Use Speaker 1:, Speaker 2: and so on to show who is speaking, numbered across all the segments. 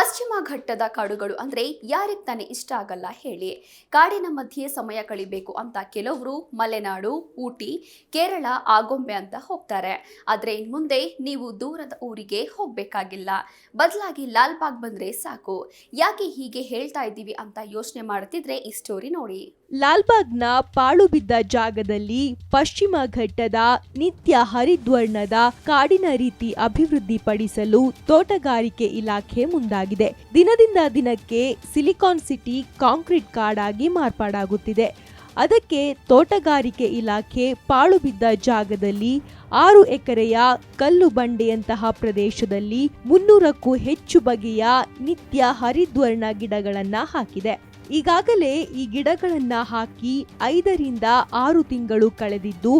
Speaker 1: ಪಶ್ಚಿಮ ಘಟ್ಟದ ಕಾಡುಗಳು ಅಂದ್ರೆ ಯಾರಿಗೆ ತಾನೇ ಇಷ್ಟ ಆಗಲ್ಲ ಹೇಳಿ. ಕಾಡಿನ ಮಧ್ಯೆ ಸಮಯ ಕಳಿಬೇಕು ಅಂತ ಕೆಲವರು ಮಲೆನಾಡು, ಊಟಿ, ಕೇರಳ, ಆಗೊಂಬೆ ಅಂತ ಹೋಗ್ತಾರೆ. ಆದ್ರೆ ಇನ್ ಮುಂದೆ ನೀವು ದೂರದ ಊರಿಗೆ ಹೋಗ್ಬೇಕಾಗಿಲ್ಲ. ಬದಲಾಗಿ ಲಾಲ್ಬಾಗ್ ಬಂದ್ರೆ ಸಾಕು. ಯಾಕೆ ಹೀಗೆ ಹೇಳ್ತಾ ಇದ್ದೀವಿ ಅಂತ ಯೋಚನೆ ಮಾಡುತ್ತಿದ್ರೆ ಈ ಸ್ಟೋರಿ ನೋಡಿ.
Speaker 2: ಲಾಲ್ಬಾಗ್ನ ಪಾಳು ಬಿದ್ದ ಜಾಗದಲ್ಲಿ ಪಶ್ಚಿಮ ಘಟ್ಟದ ನಿತ್ಯ ಹರಿದ್ವರ್ಣದ ಕಾಡಿನ ರೀತಿ ಅಭಿವೃದ್ಧಿಪಡಿಸಲು ತೋಟಗಾರಿಕೆ ಇಲಾಖೆ ಮುಂದಾಗಿದೆ ದಿನದಿಂದ ದಿನಕ್ಕೆ ಸಿಲಿಕಾನ್ ಸಿಟಿ ಕಾಂಕ್ರೀಟ್ ಕಾಡಾಗಿ ಮಾರ್ಪಾಡಾಗುತ್ತಿದೆ. ಅದಕ್ಕೆ ತೋಟಗಾರಿಕೆ ಇಲಾಖೆ ಪಾಳು ಬಿದ್ದ ಜಾಗದಲ್ಲಿ ಆರು ಎಕರೆಯ ಕಲ್ಲು ಬಂಡೆಯಂತಹ ಪ್ರದೇಶದಲ್ಲಿ ಮುನ್ನೂರಕ್ಕೂ ಹೆಚ್ಚು ಬಗೆಯ ನಿತ್ಯ ಹರಿದ್ವರ್ಣ ಗಿಡಗಳನ್ನು ಹಾಕಿದೆ. ಈಗಾಗಲೇ ಈ ಗಿಡಗಳನ್ನು ಹಾಕಿ ಐದರಿಂದ ಆರು ತಿಂಗಳು ಕಳೆದಿದ್ದು,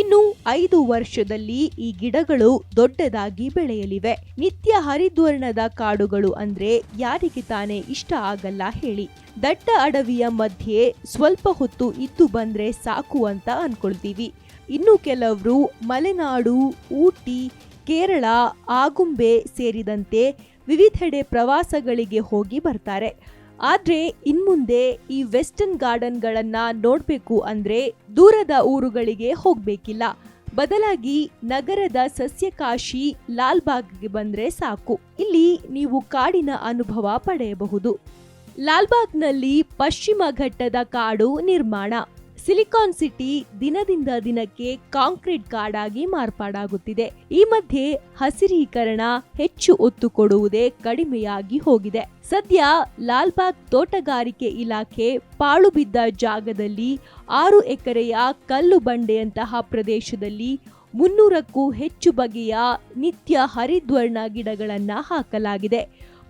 Speaker 2: ಇನ್ನು ಐದು ವರ್ಷದಲ್ಲಿ ಈ ಗಿಡಗಳು ದೊಡ್ಡದಾಗಿ ಬೆಳೆಯಲಿವೆ. ನಿತ್ಯ ಹರಿದ್ವರ್ಣದ ಕಾಡುಗಳು ಅಂದ್ರೆ ಯಾರಿಗೆ ತಾನೇ ಇಷ್ಟ ಆಗಲ್ಲ ಹೇಳಿ. ದಟ್ಟ ಅಡವಿಯ ಮಧ್ಯೆ ಸ್ವಲ್ಪ ಹೊತ್ತು ಇದ್ದು ಬಂದ್ರೆ ಸಾಕು ಅಂತ ಅನ್ಕೊಳ್ತೀವಿ. ಇನ್ನು ಕೆಲವರು ಮಲೆನಾಡು, ಊಟಿ, ಕೇರಳ, ಆಗುಂಬೆ ಸೇರಿದಂತೆ ವಿವಿಧೆಡೆ ಪ್ರವಾಸಗಳಿಗೆ ಹೋಗಿ ಬರ್ತಾರೆ. ಆದ್ರೆ ಇನ್ಮುಂದೆ ಈ ವೆಸ್ಟರ್ನ್ ಗಾರ್ಡನ್ಗಳನ್ನ ನೋಡಬೇಕು ಅಂದ್ರೆ ದೂರದ ಊರುಗಳಿಗೆ ಹೋಗಬೇಕಿಲ್ಲ. ಬದಲಾಗಿ ನಗರದ ಸಸ್ಯಕಾಶಿ ಲಾಲ್ಬಾಗ್ಗೆ ಬಂದ್ರೆ ಸಾಕು. ಇಲ್ಲಿ ನೀವು ಕಾಡಿನ ಅನುಭವ ಪಡೆಯಬಹುದು. ಲಾಲ್ಬಾಗ್ನಲ್ಲಿ ಪಶ್ಚಿಮ ಘಟ್ಟದ ಕಾಡು ನಿರ್ಮಾಣ. ಸಿಲಿಕಾನ್ ಸಿಟಿ ದಿನದಿಂದ ದಿನಕ್ಕೆ ಕಾಂಕ್ರೀಟ್ ಕಾಡಾಗಿ ಮಾರ್ಪಾಡಾಗುತ್ತಿದೆ. ಈ ಮಧ್ಯೆ ಹಸಿರೀಕರಣ ಹೆಚ್ಚು ಒತ್ತು ಕೊಡುವುದೇ ಕಡಿಮೆಯಾಗಿ ಹೋಗಿದೆ. ಸದ್ಯ ಲಾಲ್ಬಾಗ್ ತೋಟಗಾರಿಕೆ ಇಲಾಖೆ ಪಾಳು ಬಿದ್ದ ಜಾಗದಲ್ಲಿ ಆರು ಎಕರೆಯ ಕಲ್ಲು ಬಂಡೆಯಂತಹ ಪ್ರದೇಶದಲ್ಲಿ ಮುನ್ನೂರಕ್ಕೂ ಹೆಚ್ಚು ಬಗೆಯ ನಿತ್ಯ ಹರಿದ್ವರ್ಣ ಗಿಡಗಳನ್ನು ಹಾಕಲಾಗಿದೆ.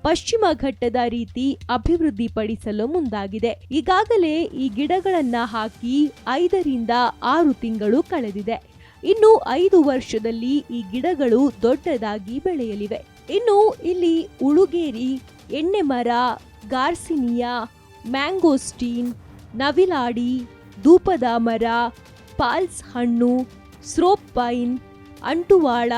Speaker 2: ಪಶ್ಚಿಮ ಘಟ್ಟದ ರೀತಿ ಅಭಿವೃದ್ಧಿಪಡಿಸಲು ಮುಂದಾಗಿದೆ. ಈಗಾಗಲೇ ಈ ಗಿಡಗಳನ್ನ ಹಾಕಿ ಐದರಿಂದ ಆರು ತಿಂಗಳು ಕಳೆದಿದೆ. ಇನ್ನು ಐದು ವರ್ಷದಲ್ಲಿ ಈ ಗಿಡಗಳು ದೊಡ್ಡದಾಗಿ ಬೆಳೆಯಲಿವೆ. ಇನ್ನು ಇಲ್ಲಿ ಉಳುಗೇರಿ ಎಣ್ಣೆ ಮರ ಗಾರ್ಸಿನಿಯಾ, ಮ್ಯಾಂಗೋಸ್ಟೀನ್, ನವಿಲಾಡಿ, ಧೂಪದ ಮರ, ಪಾಲ್ಸ್ ಹಣ್ಣು, ಸ್ರೋಪ್ ಪೈನ್, ಅಂಟುವಾಳ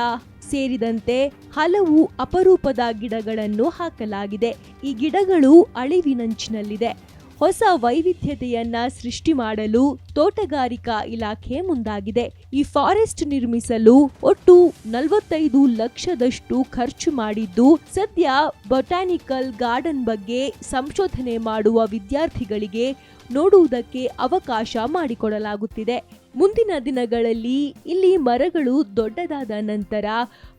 Speaker 2: ಸೇರಿದಂತೆ ಹಲವು ಅಪರೂಪದ ಗಿಡಗಳನ್ನು ಹಾಕಲಾಗಿದೆ. ಈ ಗಿಡಗಳು ಅಳಿವಿನಂಚಿನಲ್ಲಿದೆ. ಹೊಸ ವೈವಿಧ್ಯತೆಯನ್ನ ಸೃಷ್ಟಿ ಮಾಡಲು ತೋಟಗಾರಿಕಾ ಇಲಾಖೆ ಮುಂದಾಗಿದೆ. ಈ ಫಾರೆಸ್ಟ್ ನಿರ್ಮಿಸಲು ಒಟ್ಟು ನಲವತ್ತೈದು ಲಕ್ಷದಷ್ಟು ಖರ್ಚು ಮಾಡಿದ್ದು, ಸದ್ಯ ಬೊಟಾನಿಕಲ್ ಗಾರ್ಡನ್ ಬಗ್ಗೆ ಸಂಶೋಧನೆ ಮಾಡುವ ವಿದ್ಯಾರ್ಥಿಗಳಿಗೆ ನೋಡುವುದಕ್ಕೆ ಅವಕಾಶ ಮಾಡಿಕೊಡಲಾಗುತ್ತಿದೆ. ಮುಂದಿನ ದಿನಗಳಲ್ಲಿ ಇಲ್ಲಿ ಮರಗಳು ದೊಡ್ಡದಾದ ನಂತರ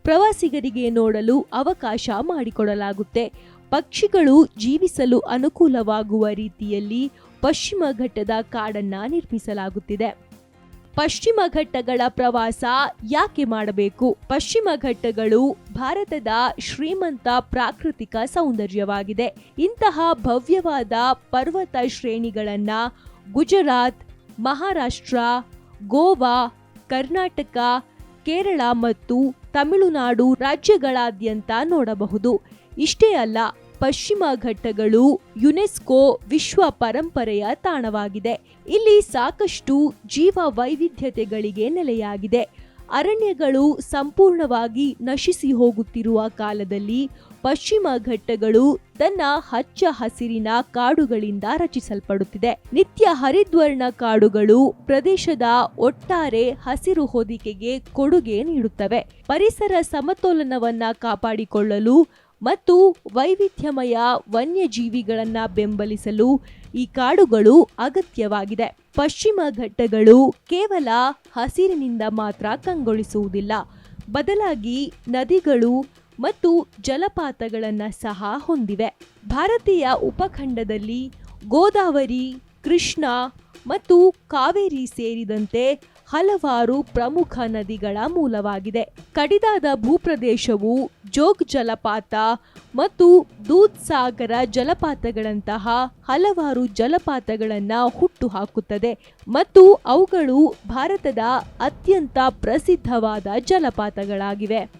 Speaker 2: ಪ್ರವಾಸಿಗರಿಗೆ ನೋಡಲು ಅವಕಾಶ ಮಾಡಿಕೊಡಲಾಗುತ್ತೆ. ಪಕ್ಷಿಗಳು ಜೀವಿಸಲು ಅನುಕೂಲವಾಗುವ ರೀತಿಯಲ್ಲಿ ಪಶ್ಚಿಮ ಘಟ್ಟದ ಕಾಡನ್ನ ನಿರ್ಮಿಸಲಾಗುತ್ತಿದೆ. ಪಶ್ಚಿಮ ಘಟ್ಟಗಳ ಪ್ರವಾಸ ಯಾಕೆ ಮಾಡಬೇಕು? ಪಶ್ಚಿಮ ಘಟ್ಟಗಳು ಭಾರತದ ಶ್ರೀಮಂತ ಪ್ರಾಕೃತಿಕ ಸೌಂದರ್ಯವಾಗಿದೆ. ಇಂತಹ ಭವ್ಯವಾದ ಪರ್ವತ ಶ್ರೇಣಿಗಳನ್ನ ಗುಜರಾತ್, ಮಹಾರಾಷ್ಟ್ರ ಗೋವಾ, ಕರ್ನಾಟಕ, ಕೇರಳ ಮತ್ತು ತಮಿಳುನಾಡು ರಾಜ್ಯಗಳಾದ್ಯಂತ ನೋಡಬಹುದು. ಇಷ್ಟೇ ಅಲ್ಲ, ಪಶ್ಚಿಮ ಘಟ್ಟಗಳು ಯುನೆಸ್ಕೋ ವಿಶ್ವ ಪರಂಪರೆಯ ತಾಣವಾಗಿದೆ. ಇಲ್ಲಿ ಸಾಕಷ್ಟು ಜೀವ ವೈವಿಧ್ಯತೆಗಳಿಗೆ ನೆಲೆಯಾಗಿದೆ. ಅರಣ್ಯಗಳು ಸಂಪೂರ್ಣವಾಗಿ ನಶಿಸಿ ಹೋಗುತ್ತಿರುವ ಕಾಲದಲ್ಲಿ ಪಶ್ಚಿಮ ಘಟ್ಟಗಳು ತನ್ನ ಹಚ್ಚ ಹಸಿರಿನ ಕಾಡುಗಳಿಂದ ರಚಿಸಲ್ಪಡುತ್ತಿದೆ. ನಿತ್ಯ ಹರಿದ್ವರ್ಣ ಕಾಡುಗಳು ಪ್ರದೇಶದ ಒಟ್ಟಾರೆ ಹಸಿರು ಹೊದಿಕೆಗೆ ಕೊಡುಗೆ ನೀಡುತ್ತವೆ. ಪರಿಸರ ಸಮತೋಲನವನ್ನ ಕಾಪಾಡಿಕೊಳ್ಳಲು ಮತ್ತು ವೈವಿಧ್ಯಮಯ ವನ್ಯಜೀವಿಗಳನ್ನ ಬೆಂಬಲಿಸಲು ಈ ಕಾಡುಗಳು ಅಗತ್ಯವಾಗಿದೆ. ಪಶ್ಚಿಮ ಘಟ್ಟಗಳು ಕೇವಲ ಹಸಿರಿನಿಂದ ಮಾತ್ರ ಕಂಗೊಳಿಸುವುದಿಲ್ಲ. ಬದಲಾಗಿ ನದಿಗಳು ಮತ್ತು ಜಲಪಾತಗಳನ್ನು ಸಹ ಹೊಂದಿವೆ. ಭಾರತೀಯ ಉಪಖಂಡದಲ್ಲಿ ಗೋದಾವರಿ, ಕೃಷ್ಣ ಮತ್ತು ಕಾವೇರಿ ಸೇರಿದಂತೆ ಹಲವಾರು ಪ್ರಮುಖ ನದಿಗಳ ಮೂಲವಾಗಿದೆ. ಕಡಿದಾದ ಭೂಪ್ರದೇಶವು ಜೋಗ್ ಜಲಪಾತ ಮತ್ತು ದೂದ್ ಸಾಗರ ಜಲಪಾತಗಳಂತಹ ಹಲವಾರು ಹುಟ್ಟು ಹುಟ್ಟುಹಾಕುತ್ತದೆ ಮತ್ತು ಅವುಗಳು ಭಾರತದ ಅತ್ಯಂತ ಪ್ರಸಿದ್ಧವಾದ ಜಲಪಾತಗಳಾಗಿವೆ.